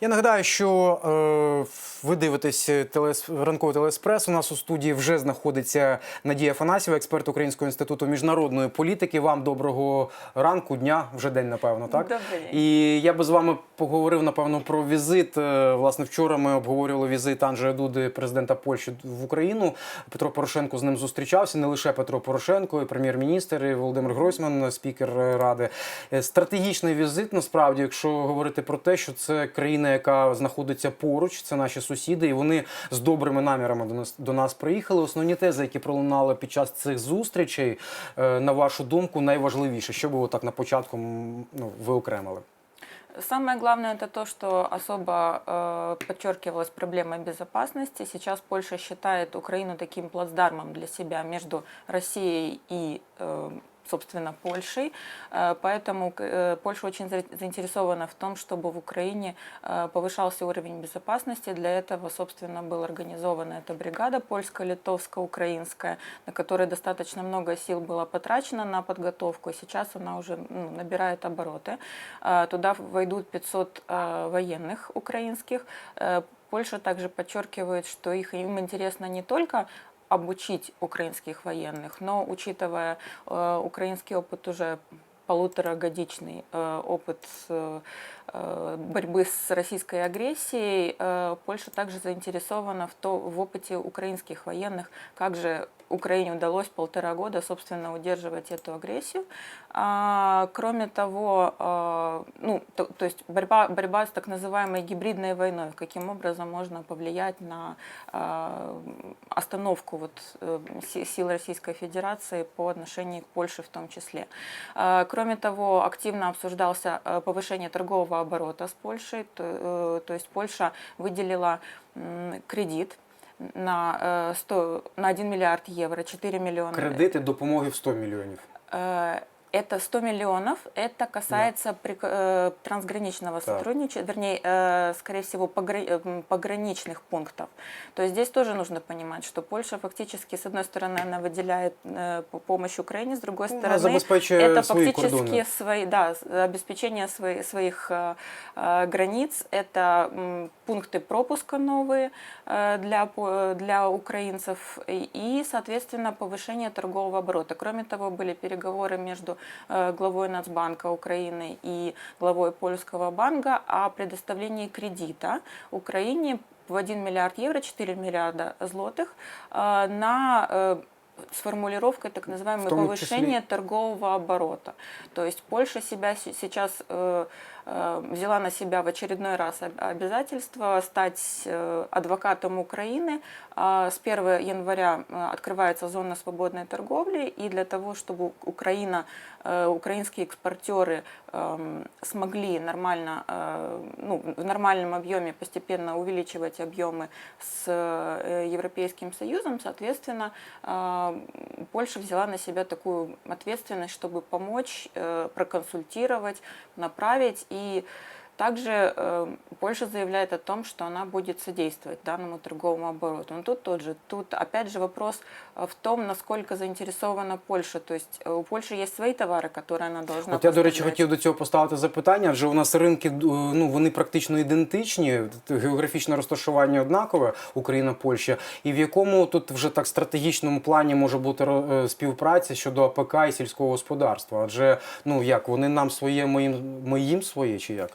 Я нагадаю, що е, ви дивитесь телес... ранковий телеспрес. У нас у студії вже знаходиться Надія Фанасєва, експерт Українського інституту міжнародної політики. Вам доброго ранку, дня, вже день, напевно, так? Добрий день. І я би з вами поговорив напевно про візит. Е, Власне, вчора ми обговорювали візит Анджея Дуди, президента Польщі в Україну. Петро Порошенко з ним зустрічався. Не лише Петро Порошенко, і прем'єр-міністр, і Володимир Гройсман, спікер Ради. Е, Стратегічний візит, насправді, якщо говорити про те, що це країна, яка знаходиться поруч, це наші сусіди, і вони з добрими намірами до нас до нас приїхали. Основні тези, які пролунали під час цих зустрічей, е, на вашу думку, найважливіше, що би ви так на початку м, ну, виокремили? Самое главное это то, что особо э, подчеркивалась проблема безопасности. Сейчас Польша считает Украину таким плацдармом для себя между Россией и, э, собственно, Польшей. Э, поэтому э, Польша очень за- заинтересована в том, чтобы в Украине э, повышался уровень безопасности. Для этого, собственно, была организована эта бригада польско-литовско-украинская, на которой достаточно много сил было потрачено на подготовку. Сейчас она уже ну, набирает обороты. Туда войдут 500 а, военных украинских. Польша также подчеркивает, что их, им интересно не только обучить украинских военных, но учитывая э, украинский опыт уже полуторагодичный э, опыт э, борьбы с российской агрессией, э, Польша также заинтересована в, то, в опыте украинских военных, как же Украине удалось полтора года, собственно, удерживать эту агрессию. А, кроме того, а, ну, то, то есть борьба, борьба с так называемой гибридной войной, каким образом можно повлиять на а, остановку вот, э, си- сил Российской Федерации по отношению к Польше в том числе. А, Кроме того, активно обсуждался э, повышение торгового оборота с Польшей, то, э, то есть Польша выделила кредит на, э, 100, на 1 миллиард евро, 4 миллиона. Кредити допомоги в 100 мільйонів. Это 100 миллионов, это касается прик- э, трансграничного Так. сотрудничества, вернее, э, скорее всего, погра- э, пограничных пунктов. То есть здесь тоже нужно понимать, что Польша фактически, с одной стороны, она выделяет э, по- помощь Украине, с другой Ну, стороны, это фактически свои, да, обеспечение свои- своих э, э, границ, это м, пункты пропуска новые э, для, для украинцев и, и, соответственно, повышение торгового оборота. Кроме того, были переговоры между э, главой Нацбанка Украины и главой Польского банка о предоставлении кредита Украине в 1 миллиард евро, 4 миллиарда злотых э, на э, с формулировкой так называемое повышение торгового оборота. То есть Польша себя се- сейчас э, э, взяла на себя в очередной раз об- обязательство стать э, адвокатом Украины. А С 1 января э, открывается зона свободной торговли, и для того, чтобы Украина, э, украинские экспортеры эм, смогли нормально, э, ну, в нормальном объеме постепенно увеличивать объемы с э, Европейским Союзом, соответственно, э, Польша взяла на себя такую ответственность, чтобы помочь, э, проконсультировать, направить и также э, Польша заявляет о том, что она будет содействовать данному торговому обороту. Но тут тот же, тут опять же вопрос э, в том, насколько заинтересована Польша. То есть э, у Польши есть свои товары, которые она должна От я, до речі, поставлять. хотів до цього поставити запитання. Адже у нас ринки д- ну вони практично ідентичні, географічне розташування однакове Україна, Польща. І в якому тут вже так стратегічному плані може бути ро- е, співпраця щодо АПК і сільського господарства? Адже ну як вони нам своє, ми їм, ми їм своє, чи як?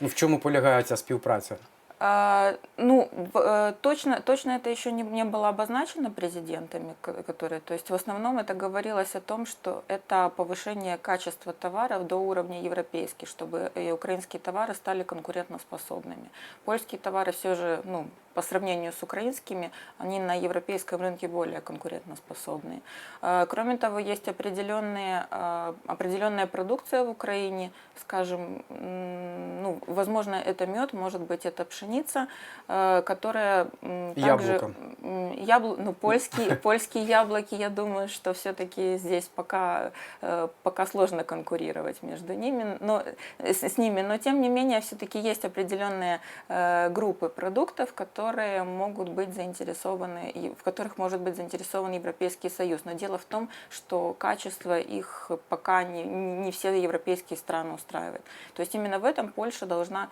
Ну в чому полягає ця співпраця? А, ну, э, точно, точно это еще не, не было обозначено президентами, которые, то есть в основном это говорилось о том, что это повышение качества товаров до уровня европейских, чтобы и украинские товары стали конкурентоспособными. Польские товары все же, ну, по сравнению с украинскими, они на европейском рынке более конкурентоспособные. А, Кроме того, есть определенные, а, определенная продукция в Украине, скажем, ну, возможно, это мед, может быть, это пшеница, э, которая также... Яблоко. м, Ябло, ну, польские, польские яблоки, я думаю, что все-таки здесь пока, э, пока сложно конкурировать между ними, но, э, с, с ними, но тем не менее все-таки есть определенные э, группы продуктов, которые могут быть заинтересованы, в которых может быть заинтересован Европейский Союз. Но дело в том, что качество их пока не, не все европейские страны устраивает. То есть именно в этом Польша должна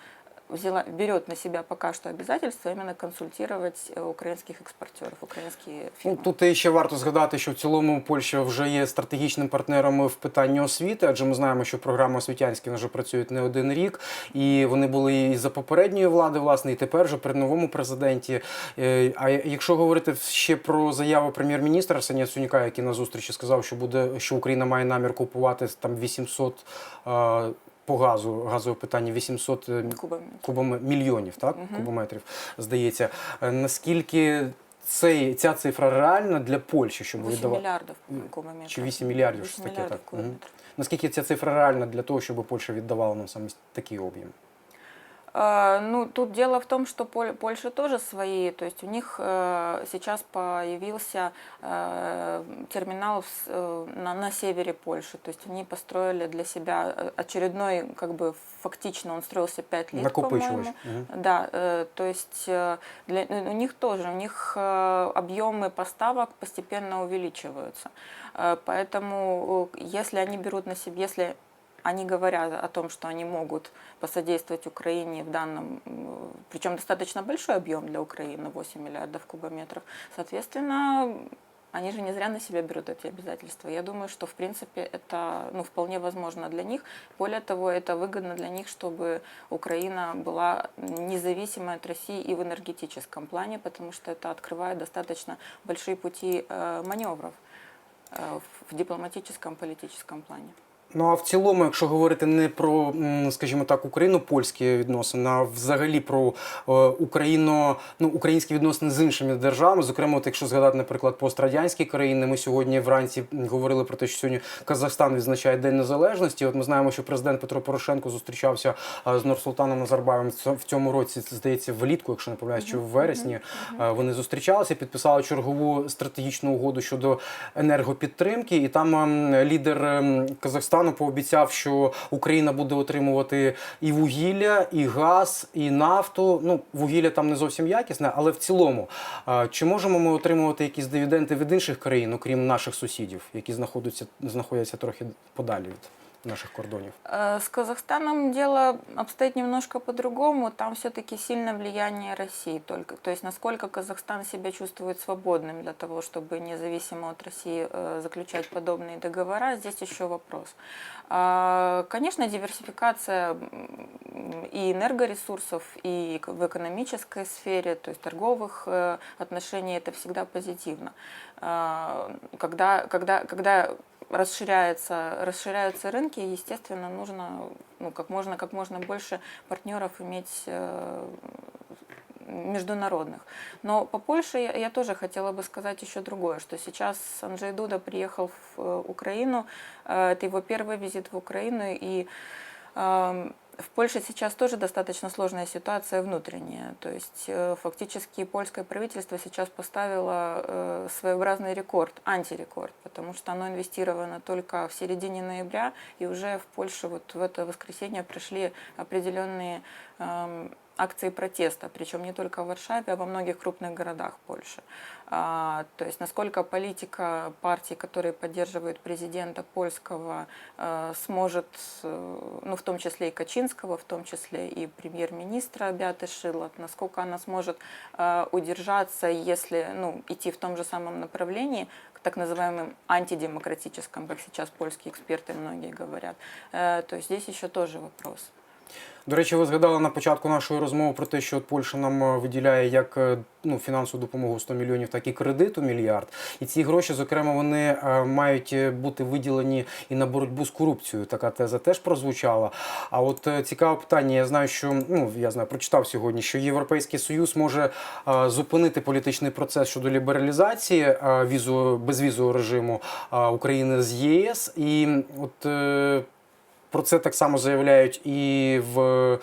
взяла, берет на себя пока что обязательство именно консультировать э, украинских экспортеров, украинские Ну, фирмы. тут і ще варто згадати, що в цілому Польща вже є стратегічним партнером в питанні освіти, адже ми знаємо, що програми освітянські вже працюють не один рік, і вони були і за попередньої влади, власне, і тепер вже при новому президенті. Е, А якщо говорити ще про заяву прем'єр-міністра Арсенія Сунька, який на зустрічі сказав, що буде що Україна має намір купувати там 800 е, по газу, газове питання 800 е, кубом мільйонів, так угу. кубометрів, здається. Е, Наскільки цей, ця цифра реальна для Польщі, щоб 8 віддавати? миллиардов кубометров. Чи 8 мільярдів, 8 щось таке, мільярдів так. Угу. Наскільки ця цифра реальна для того, щоб Польща віддавала нам саме такий об'єм? А, Ну, тут дело в том, что Поль- Польша тоже свои, то есть у них э, сейчас появился э, терминал э, на, севере Польши, то есть они построили для себя очередной, как бы фактично он строился 5 лет, по-моему. Да, то есть для, у них тоже, у них объемы поставок постепенно увеличиваются. Поэтому если они берут на себя, если они говорят о том, что они могут посодействовать Украине в данном, причем достаточно большой объем для Украины, 8 миллиардов кубометров, соответственно, они же не зря на себя берут эти обязательства. Я думаю, что в принципе это ну, вполне возможно для них. Более того, это выгодно для них, чтобы Украина была независимой от России и в энергетическом плане, потому что это открывает достаточно большие пути э, маневров э, в дипломатическом, политическом плане. Ну а в цілому, якщо говорити не про, скажімо так, україно-польські відносини, а взагалі про е, Україно, ну, українські відносини з іншими державами, зокрема, от якщо згадати, наприклад, пострадянські країни, ми сьогодні вранці говорили про те, що сьогодні Казахстан відзначає День Незалежності. От ми знаємо, що президент Петро Порошенко зустрічався е, з Нурсултаном Назарбаєвим в цьому році, здається, влітку, якщо не помиляюсь, чи в вересні. Е, Вони зустрічалися, підписали чергову стратегічну угоду щодо енергопідтримки, і там ем, лідер ем, Казахстану пообіцяв, що Україна буде отримувати і вугілля, і газ, і нафту. Ну, вугілля там не зовсім якісне, але в цілому, чи можемо ми отримувати якісь дивіденди від інших країн, окрім наших сусідів, які знаходяться знаходяться трохи подалі від наших кордонів? С Казахстаном дело обстоит немножко по-другому. Там все-таки сильное влияние России только. То есть насколько Казахстан себя чувствует свободным для того, чтобы независимо от России заключать подобные договора, здесь еще вопрос. Конечно, диверсификация и энергоресурсов, и в экономической сфере, то есть торговых отношений, это всегда позитивно. Когда, когда, когда расширяется, расширяются рынки, естественно, нужно ну, как, можно, как можно больше партнеров иметь э, международных. Но по Польше я, я тоже хотела бы сказать еще другое, что сейчас Анджей Дуда приехал в э, Украину, э, это его первый визит в Украину, и в Польше сейчас тоже достаточно сложная ситуация внутренняя. То есть э, фактически польское правительство сейчас поставило э, своеобразный рекорд, антирекорд, потому что оно инвестировано только в середине ноября, и уже в Польше вот в это воскресенье пришли определенные акции протеста, причем не только в Варшаве, а во многих крупных городах Польши. А, то есть насколько политика партии, которые поддерживают президента польского, э, сможет, э, ну в том числе и Качинского, в том числе и премьер-министра Бяты Шилот, насколько она сможет э, удержаться, если ну, идти в том же самом направлении, к так называемым антидемократическом, как сейчас польские эксперты многие говорят. То есть здесь еще тоже вопрос. До речі, ви згадали на початку нашої розмови про те, що от Польща нам е, виділяє як е, ну, фінансову допомогу 100 мільйонів, так і кредиту мільярд. І ці гроші, зокрема, вони е, мають бути виділені і на боротьбу з корупцією. Така теза теж прозвучала. А от цікаве питання. Я знаю, що ну я знаю, прочитав сьогодні, що Європейський Союз може зупинити політичний процес щодо лібералізації візу безвізового режиму України з ЄС. І от про це так само заявляють і в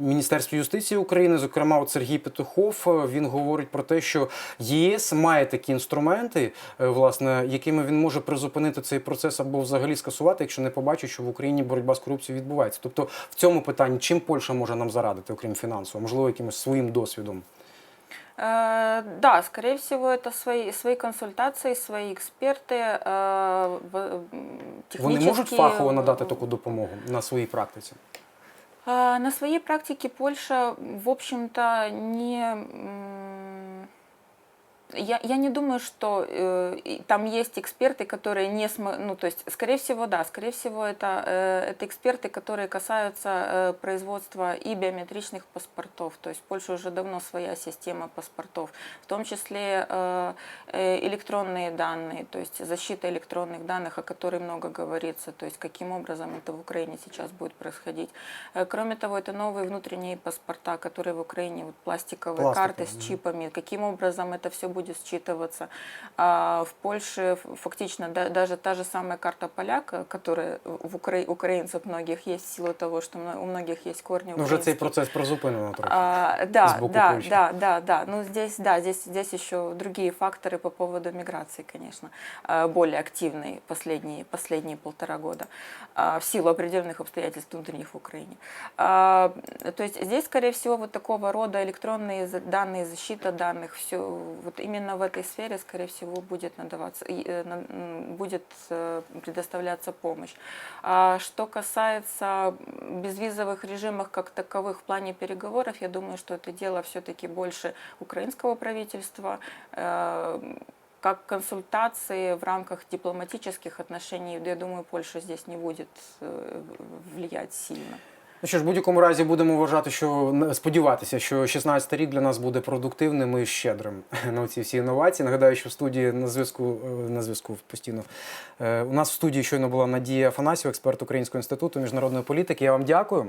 Міністерстві юстиції України. Зокрема, от Сергій Петухов е, він говорить про те, що ЄС має такі інструменти, е, власне, якими він може призупинити цей процес або взагалі скасувати, якщо не побачить, що в Україні боротьба з корупцією відбувається. Тобто, в цьому питанні чим Польща може нам зарадити, окрім фінансового, можливо, якимось своїм досвідом. Э, Да, скорее всего, это свои, свои консультации, свои эксперты, э, в- м, Вони можуть технические, фахово надати таку допомогу на своїй практиці. А, На своей практике Польша, в общем-то, не... Я, я не думаю, что э, там есть эксперты, которые не смо... ну то есть, скорее всего, да, скорее всего это э, это эксперты, которые касаются э, производства и биометричных паспортов. То есть в Польше уже давно своя система паспортов, в том числе э, э, электронные данные, то есть защита электронных данных, о которой много говорится, то есть каким образом это в Украине сейчас будет происходить. Э, Кроме того, это новые внутренние паспорта, которые в Украине вот пластиковые карты Пластиковые, с мгм. чипами, каким образом это все будет считываться. А в Польше фактично да- даже та же самая карта поляка, которая в Укра... украинцев многих есть в силу того, что у многих есть корни Ну, вже цей украинские. процес призупинено трохи. А, да, да, да, да, да. Ну здесь, да, здесь, здесь еще другие факторы по поводу миграции, конечно, а, более активные последние, последние полтора года а, в силу определенных обстоятельств внутренних в Украине. А, То есть здесь, скорее всего, вот такого рода электронные данные, защита данных, все вот именно в этой сфере, скорее всего, будет надаваться, э, будет э, предоставляться помощь. А Что касается безвизовых режимов как таковых в плане переговоров, я думаю, что это дело все-таки больше украинского правительства, э, как консультации в рамках дипломатических отношений, я думаю, Польша здесь не будет влиять сильно. Ну що ж, в будь-якому разі будемо вважати, що сподіватися, що 16 рік для нас буде продуктивним і щедрим на ці всі інновації. Нагадаю, що в студії на зв'язку е, на зв'язку постійно е, у нас в студії щойно була Надія Афанасів, експерт Українського інституту міжнародної політики. Я вам дякую.